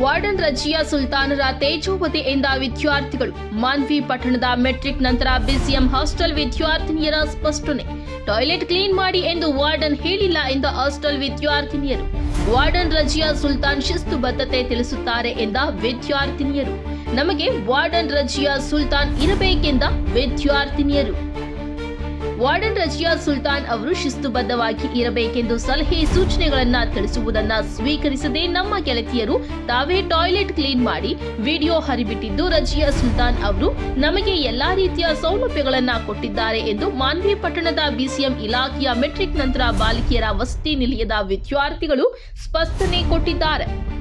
Warden Razia ಸುಲ್ತಾನರ ತೇಜೋವತೆಯಿಂದ ವಿದ್ಯಾರ್ಥಿಗಳು ಮಾನ್ವಿ ಪಟ್ಟಣದ metric ನಂತರ ಬಿಸಿಎಂ ಹಾಸ್ಟೆಲ್ ವಿದ್ಯಾರ್ಥಿನಿಯರ ಸ್ಪಷ್ಟನೆ. ಟಾಯ್ಲೆಟ್ ಕ್ಲೀನ್ ಮಾಡಿ ಎಂದು ವಾರ್ಡನ್ ಹೇಳಿಲ್ಲ ಎಂದ ಹಾಸ್ಟೆಲ್ ವಿದ್ಯಾರ್ಥಿನಿಯರು. ವಾರ್ಡನ್ ರಜಿಯಾ ಸುಲ್ತಾನ್ ಶಿಸ್ತು ಬದ್ಧತೆ ತಿಳಿಸುತ್ತಾರೆ ಎಂದ ವಿದ್ಯಾರ್ಥಿನಿಯರು. ನಮಗೆ ವಾರ್ಡನ್ ರಜಿಯಾ ಸುಲ್ತಾನ್ ಇರಬೇಕೆಂದ ವಿದ್ಯಾರ್ಥಿನಿಯರು. ವಾರ್ಡನ್ ರಜಿಯಾ ಸುಲ್ತಾನ್ ಅವರು ಶಿಸ್ತುಬದ್ಧವಾಗಿ ಇರಬೇಕೆಂದು ಸಲಹೆ, ಸೂಚನೆಗಳನ್ನ ತಿಳಿಸುವುದನ್ನ ಸ್ವೀಕರಿಸದೆ ನಮ್ಮ ಗೆಳತಿಯರು ತಾವೇ ಟಾಯ್ಲೆಟ್ ಕ್ಲೀನ್ ಮಾಡಿ ವಿಡಿಯೋ ಹರಿಬಿಟ್ಟಿದ್ದು ರಜಿಯಾ ಸುಲ್ತಾನ್ ಅವರು. ನಮಗೆ ಎಲ್ಲಾ ರೀತಿಯ ಸೌಲಭ್ಯಗಳನ್ನ ಕೊಟ್ಟಿದ್ದಾರೆ ಎಂದು ಮಾನ್ವಿ ಪಟ್ಟಣದ ಬಿಸಿಎಂ ಇಲಾಖೆಯ ಮೆಟ್ರಿಕ್ ನಂತರ ಬಾಲಿಕೆಯರ ವಸತಿ ನಿಲಯದ ವಿದ್ಯಾರ್ಥಿಗಳು ಸ್ಪಷ್ಟನೆ ಕೊಟ್ಟಿದ್ದಾರೆ.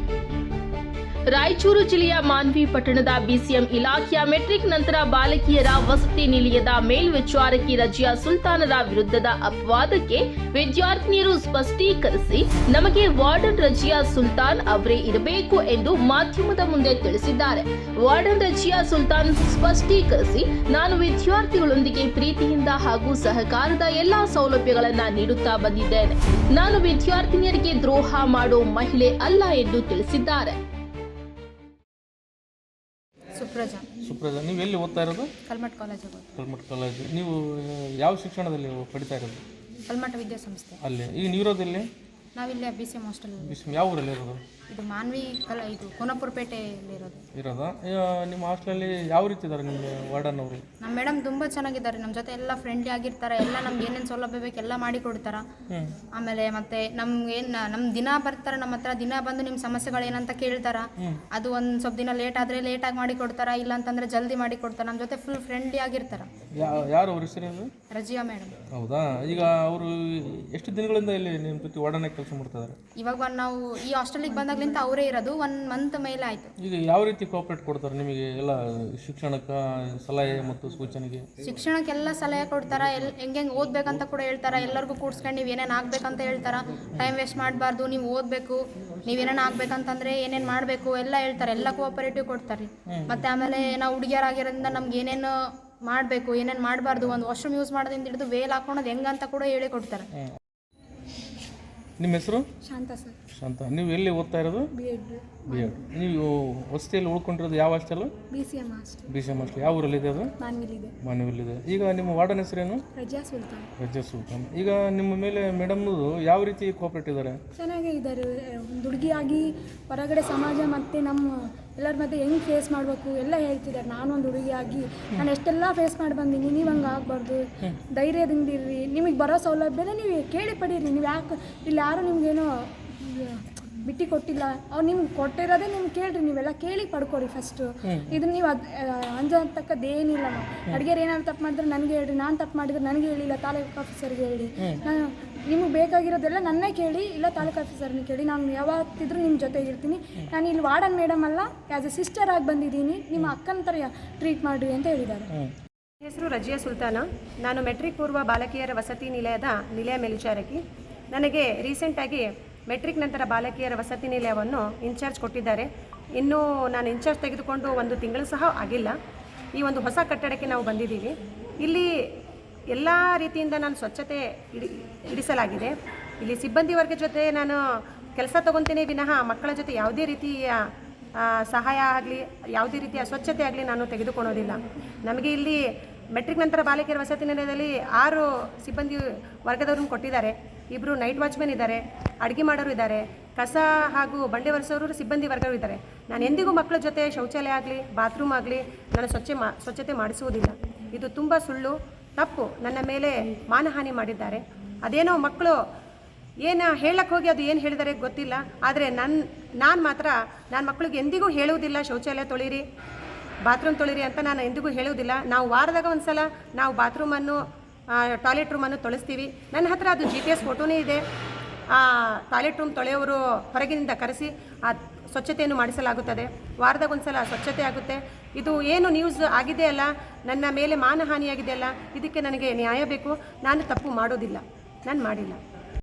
ರಾಯಚೂರು ಜಿಲ್ಲೆಯ ಮಾನ್ವಿ ಪಟ್ಟಣದ ಬಿಸಿಎಂ ಇಲಾಖೆಯ ಮೆಟ್ರಿಕ್ ನಂತರ ಬಾಲಕಿಯರ ವಸತಿ ನಿಲಯದ ಮೇಲ್ವಿಚಾರಕಿ ರಜಿಯಾ ಸುಲ್ತಾನರ ವಿರುದ್ಧದ ಅಪವಾದಕ್ಕೆ ವಿದ್ಯಾರ್ಥಿನಿಯರು ಸ್ಪಷ್ಟೀಕರಿಸಿ, ನಮಗೆ ವಾರ್ಡನ್ ರಜಿಯಾ ಸುಲ್ತಾನ್ ಅವರೇ ಇರಬೇಕು ಎಂದು ಮಾಧ್ಯಮದ ಮುಂದೆ ತಿಳಿಸಿದ್ದಾರೆ. ವಾರ್ಡನ್ ರಜಿಯಾ ಸುಲ್ತಾನ್ ಸ್ಪಷ್ಟೀಕರಿಸಿ, ನಾನು ವಿದ್ಯಾರ್ಥಿಗಳೊಂದಿಗೆ ಪ್ರೀತಿಯಿಂದ ಹಾಗೂ ಸಹಕಾರದ ಎಲ್ಲಾ ಸೌಲಭ್ಯಗಳನ್ನು ನೀಡುತ್ತಾ ಬಂದಿದ್ದೇನೆ. ನಾನು ವಿದ್ಯಾರ್ಥಿನಿಯರಿಗೆ ದ್ರೋಹ ಮಾಡೋ ಮಹಿಳೆ ಅಲ್ಲ ಎಂದು ತಿಳಿಸಿದ್ದಾರೆ. ಸುಪ್ರಜಾ. ಸುಪ್ರಜಾ ನೀವು ಎಲ್ಲಿ ಓದ್ತಾ ಇರೋದು? ಕಲ್ಮಠ ಕಾಲೇಜಿಗೆ ಕಲ್ಮಠ ಕಾಲೇಜು ನೀವು ಯಾವ ಶಿಕ್ಷಣದಲ್ಲಿ ನೀವು ಪಡಿತಾ ಇರೋದು? ಕಲ್ಮಠ ವಿದ್ಯಾಸಂಸ್ಥೆ. ಅಲ್ಲಿ ಈಗ ನೀವಿರೋದಲ್ಲಿ ನಾವಿಲ್ಲಿ ಬಿ ಸಿ ಎಂ ಹಾಸ್ಟೆಲ್ ಯಾವ ಊರಲ್ಲಿ ಇರೋದು? ಇದು ಮಾನ್ವಿ ಕಲ ಇದು ಕೋನಪುರಪೇಟೆಯಲ್ಲಿರೋದು ಇರೋದಾ? ನಿಮ್ಮ ಹಾಸ್ಟೆಲಲ್ಲಿ ಯಾವ ರೀತಿ ಇದ್ದಾರೆ ನಿಮ್ಮ ವಾರ್ಡನ್ ಅವರು? ನಮ್ಮ ಮೇಡಮ್ ತುಂಬ ಚೆನ್ನಾಗಿದ್ದಾರೆ. ನಮ್ಮ ಜೊತೆ ಎಲ್ಲ ಫ್ರೆಂಡ್ಲಿ ಆಗಿರ್ತಾರೆ. ಎಲ್ಲ ನಮ್ಗೆ ಏನೇನು ಸೌಲಭ್ಯ ಬೇಕು ಎಲ್ಲ ಮಾಡಿ ಕೊಡ್ತಾರೆ. ಆಮೇಲೆ ಮತ್ತೆ ನಮ್ಗೆ ಏನು ನಮ್ಮ ದಿನ ಬರ್ತಾರೆ ನಮ್ಮ ಹತ್ರ ದಿನ ಬಂದು ನಿಮ್ಮ ಸಮಸ್ಯೆಗಳು ಏನಂತ ಕೇಳ್ತಾರ. ಅದು ಒಂದು ಸ್ವಲ್ಪ ದಿನ ಲೇಟ್ ಆದರೆ ಲೇಟಾಗಿ ಮಾಡಿ ಕೊಡ್ತಾರ ಇಲ್ಲ ಅಂತಂದ್ರೆ ಜಲ್ದಿ ಮಾಡಿ ಕೊಡ್ತಾರೆ. ನಮ್ಮ ಜೊತೆ ಫುಲ್ ಫ್ರೆಂಡ್ಲಿ ಆಗಿರ್ತಾರೆ. ಯಾರು ಅವ್ರ? ರಜಿಯಾ ಮೇಡಮ್. ಹೌದಾ? ಈಗ ಅವರು ಎಷ್ಟು ದಿನಗಳಿಂದ ಇಲ್ಲಿ ನಿಮ್ಮ ಜೊತೆ ಕೆಲಸ ಮಾಡ್ತಾ ಇದ್ದಾರೆ ಇವಾಗ ನಾವು ಈ ಹಾಸ್ಟೆಲಿಗೆ ಬಂದಾಗ್ಲಿಂತ ಅವರೇ ಇರೋದು. ಒನ್ ಮಂತ್ ಮೇಲೆ ಆಯ್ತು. ಈಗ ಯಾವ ರೀತಿ ಕೋಆಪರೇಟ್ ಕೊಡ್ತಾರೆ ನಿಮಗೆ ಎಲ್ಲ ಶಿಕ್ಷಣಕ್ಕೆ ಸಲಹೆ ಮತ್ತು ಸೂಚನೆಗೆ? ಶಿಕ್ಷಣಕ್ಕೆಲ್ಲ ಸಲಹೆ ಕೊಡ್ತಾರ? ಎಲ್ ಹೆಂಗೆ ಓದ್ಬೇಕಂತ ಕೂಡ ಹೇಳ್ತಾರ? ಎಲ್ಲರಿಗೂ ಕೂಡ್ಸ್ಕೊಂಡು ನೀವು ಏನೇನು ಆಗ್ಬೇಕಂತ ಹೇಳ್ತಾರ? ಟೈಮ್ ವೇಸ್ಟ್ ಮಾಡಬಾರ್ದು ನೀವು ಓದಬೇಕು. ನೀವು ಏನೇನು ಆಗ್ಬೇಕಂತಂದ್ರೆ ಏನೇನು ಮಾಡಬೇಕು ಎಲ್ಲ ಹೇಳ್ತಾರೆ. ಎಲ್ಲ ಕೋಆಪರೇಟಿವ್ ಕೊಡ್ತಾರೆ. ಮತ್ತೆ ಆಮೇಲೆ ನಾವು ಹುಡುಗಿಯರಾಗಿರೋದ್ರಿಂದ ನಮ್ಗೆ ಏನೇನು ಮಾಡಬೇಕು ಏನೇನು ಮಾಡಬಾರ್ದು ಒಂದು ವಾಶ್ರೂಮ್ ಯೂಸ್ ಮಾಡೋದ್ರಿಂದ ಹಿಡಿದು ವೇಲ್ ಹಾಕೊಳೋದು ಹೆಂಗಂತ ಕೂಡ ಹೇಳಿ ಕೊಡ್ತಾರೆ. ನಿಮ್ಮ ಹೆಸರು? ಶಾಂತ ಸರ್. ಶಾಂತ. ನೀವು ಎಲ್ಲಿ ಓದ್ತಾ ಇರೋದು? ಬಿ ಎಡ್ ಬಿ ಎಡ್ ನೀವು ಹೊಸ್ತಿಯಲ್ಲಿ ಉಳ್ಕೊಂಡಿರೋದು ಯಾವ hostel? B C M hostel. B C M hostel. ಯಾವ ಊರಲ್ಲಿದೆ ಅದು? ಮಾನ್ವಿಲಿದೆ ಮಾನವಿಯಲ್ಲಿದೆ ಈಗ ನಿಮ್ಮ ವಾರ್ಡನ್ ಹೆಸರೇನು? ರಜಾ ಸುಲ್ತಾನ್. ರಜಾ ಸುಲ್ತಾನ್. ಈಗ ನಿಮ್ಮ ಮೇಲೆ ಮೇಡಮ್ನದು ಯಾವ ರೀತಿ ಕೋಪರೇಟ್ ಇದ್ದಾರೆ? ಚೆನ್ನಾಗೇ ಇದ್ದಾರೆ. ದುಡುಗಿಯಾಗಿ ಹುಡುಗಿಯಾಗಿ ಹೊರಗಡೆ ಸಮಾಜ ಮತ್ತು ನಮ್ಮ ಎಲ್ಲರ ಮಧ್ಯೆ ಹೆಂಗೆ ಫೇಸ್ ಮಾಡಬೇಕು? ಎಲ್ಲ ಹೇಳ್ತಿದ್ದಾರೆ. ನಾನೊಂದು ಹುಡುಗಿಯಾಗಿ. ನಾನು ಎಷ್ಟೆಲ್ಲ ಫೇಸ್ ಮಾಡಿ ಬಂದೀನಿ. ನೀವು ಹಂಗೆ ಆಗಬಾರ್ದು. ಧೈರ್ಯದಿಂದ ಇರ್ರಿ. ನಿಮಗೆ ಬರೋ ಸೌಲಭ್ಯನೇ ನೀವು ಕೇಳಿ ಪಡೀರಿ. ನೀವು ಯಾಕೆ ಇಲ್ಲಿ ಯಾರು ನಿಮಗೇನೋ ಬಿಟ್ಟು ಕೊಟ್ಟಿಲ್ಲ. ಅವ್ರು ನಿಮ್ಗೆ ಕೊಟ್ಟಿರೋದೇ ನಿಮ್ಗೆ ಕೇಳ್ರಿ. ನೀವೆಲ್ಲ ಕೇಳಿ ಪಡ್ಕೊರಿ ಫಸ್ಟು ಇದನ್ನ ನೀವು ಅದು ಅಂಜತಕ್ಕದ್ದು ಏನಿಲ್ಲ ಅಡುಗೆ ಅಡುಗೆರು ಏನಾದ್ರು ತಪ್ಪು ಮಾಡಿದ್ರೆ ನನಗೆ ಹೇಳ್ರಿ. ನಾನು ತಪ್ಪು ಮಾಡಿದ್ರೆ ನನಗೆ ಹೇಳಿಲ್ಲ. ತಾಲೂಕು ಆಫೀಸರ್ಗೆ ಹೇಳಿ. ನಾನು ನಿಮಗೆ ಬೇಕಾಗಿರೋದೆಲ್ಲ ನನ್ನೇ ಕೇಳಿ ಇಲ್ಲ ತಾಲೂಕು ಆಫೀಸರ್ನ ಕೇಳಿ. ನಾನು ಯಾವತ್ತಿದ್ರೂ ನಿಮ್ಮ ಜೊತೆ ಇರ್ತೀನಿ. ನಾನು ಇಲ್ಲಿ ವಾರ್ಡನ್ ಮೇಡಮ್ ಅಲ್ಲ ಆ್ಯಸ್ ಎ ಸಿಸ್ಟರ್ ಆಗಿ ಬಂದಿದ್ದೀನಿ. ನಿಮ್ಮ ಅಕ್ಕನ ಥರ ಟ್ರೀಟ್ ಮಾಡಿರಿ ಅಂತ ಹೇಳಿದ್ದಾರೆ. ಹೆಸರು ರಜಿಯಾ ಸುಲ್ತಾನ. ನಾನು ಮೆಟ್ರಿಕ್ ಪೂರ್ವ ಬಾಲಕಿಯರ ವಸತಿ ನಿಲಯದ ನಿಲಯ ಮೇಲ್ವಿಚಾರಕಿ. ನನಗೆ ರೀಸೆಂಟಾಗಿ ಮೆಟ್ರಿಕ್ ನಂತರ ಬಾಲಕಿಯರ ವಸತಿ ನಿಲಯವನ್ನು ಇನ್ಚಾರ್ಜ್ ಕೊಟ್ಟಿದ್ದಾರೆ. ಇನ್ನೂ ನಾನು ಇನ್ಚಾರ್ಜ್ ತೆಗೆದುಕೊಂಡು ಒಂದು ತಿಂಗಳು ಸಹ ಆಗಿಲ್ಲ. ಈ ಒಂದು ಹೊಸ ಕಟ್ಟಡಕ್ಕೆ ನಾವು ಬಂದಿದ್ದೀವಿ. ಇಲ್ಲಿ ಎಲ್ಲ ರೀತಿಯಿಂದ ನಾನು ಸ್ವಚ್ಛತೆ ಇಡಿ, ಇಡಿಸಲಾಗಿದೆ. ಇಲ್ಲಿ ಸಿಬ್ಬಂದಿ ವರ್ಗ ಜೊತೆ ನಾನು ಕೆಲಸ ತಗೊತೀನಿ ವಿನಃ ಮಕ್ಕಳ ಜೊತೆ ಯಾವುದೇ ರೀತಿಯ ಸಹಾಯ ಆಗಲಿ, ಯಾವುದೇ ರೀತಿಯ ಸ್ವಚ್ಛತೆ ಆಗಲಿ ನಾನು ತೆಗೆದುಕೊಳ್ಳೋದಿಲ್ಲ. ನಮಗೆ ಇಲ್ಲಿ ಮೆಟ್ರಿಕ್ ನಂತರ ಬಾಲಕಿಯರ ವಸತಿ ನಿಲಯದಲ್ಲಿ ಆರು ಸಿಬ್ಬಂದಿ ವರ್ಗದವ್ರನ್ನ ಕೊಟ್ಟಿದ್ದಾರೆ. ಇಬ್ಬರು ನೈಟ್ ವಾಚ್ಮೆನ್ ಇದ್ದಾರೆ, ಅಡುಗೆ ಮಾಡೋರು ಇದ್ದಾರೆ, ಕಸ ಹಾಗೂ ಬಂಡೆ ಒರೆಸೋರು ಸಿಬ್ಬಂದಿ ವರ್ಗರು ಇದ್ದಾರೆ. ನಾನು ಎಂದಿಗೂ ಮಕ್ಕಳ ಜೊತೆ ಶೌಚಾಲಯ ಆಗಲಿ, ಬಾತ್ರೂಮ್ ಆಗಲಿ ನಾನು ಸ್ವಚ್ಛ ಮಾ, ಸ್ವಚ್ಛತೆ ಮಾಡಿಸುವುದಿಲ್ಲ. ಇದು ತುಂಬ ಸುಳ್ಳು. ತಪ್ಪು. ನನ್ನ ಮೇಲೆ ಮಾನಹಾನಿ ಮಾಡಿದ್ದಾರೆ. ಅದೇನೋ ಮಕ್ಕಳು ಏನು ಹೇಳಕ್ಕೆ ಹೋಗಿ ಅದು ಏನು ಹೇಳಿದರೆ ಗೊತ್ತಿಲ್ಲ. ಆದರೆ ನನ್ನ ನಾನು ಮಾತ್ರ, ನಾನು ಮಕ್ಕಳಿಗೆ ಎಂದಿಗೂ ಹೇಳುವುದಿಲ್ಲ, ಶೌಚಾಲಯ ತೊಳಿರಿ, ಬಾತ್ರೂಮ್ ತೊಳಿರಿ ಅಂತ ನಾನು ಎಂದಿಗೂ ಹೇಳುವುದಿಲ್ಲ. ನಾವು ವಾರದಾಗ ಒಂದು ಸಲ ನಾವು ಬಾತ್ರೂಮನ್ನು ಟಾಯ್ಲೆಟ್ ರೂಮನ್ನು ತೊಳಿಸ್ತೀವಿ. ನನ್ನ ಹತ್ರ ಅದು ಜಿ ಪಿ ಎಸ್ ಫೋಟೋನೇ ಇದೆ. ಆ, ಟಾಯ್ಲೆಟ್ ರೂಮ್ ತೊಳೆಯೋರು ಹೊರಗಿನಿಂದ ಕರೆಸಿ, ಆ ಸ್ವಚ್ಛತೆಯನ್ನು ಮಾಡಿಸಲಾಗುತ್ತದೆ. ವಾರದಾಗೊಂದ್ಸಲ ಸ್ವಚ್ಛತೆ ಆಗುತ್ತೆ. ಇದು ಏನು ನ್ಯೂಸ್ ಆಗಿದೆ ಅಲ್ಲ? ನನ್ನ ಮೇಲೆ ಮಾನಹಾನಿಯಾಗಿದೆ ಅಲ್ಲ? ಇದಕ್ಕೆ ನನಗೆ ನ್ಯಾಯ ಬೇಕು. ನಾನು ತಪ್ಪು ಮಾಡೋದಿಲ್ಲ. ನಾನು ಮಾಡಿಲ್ಲ.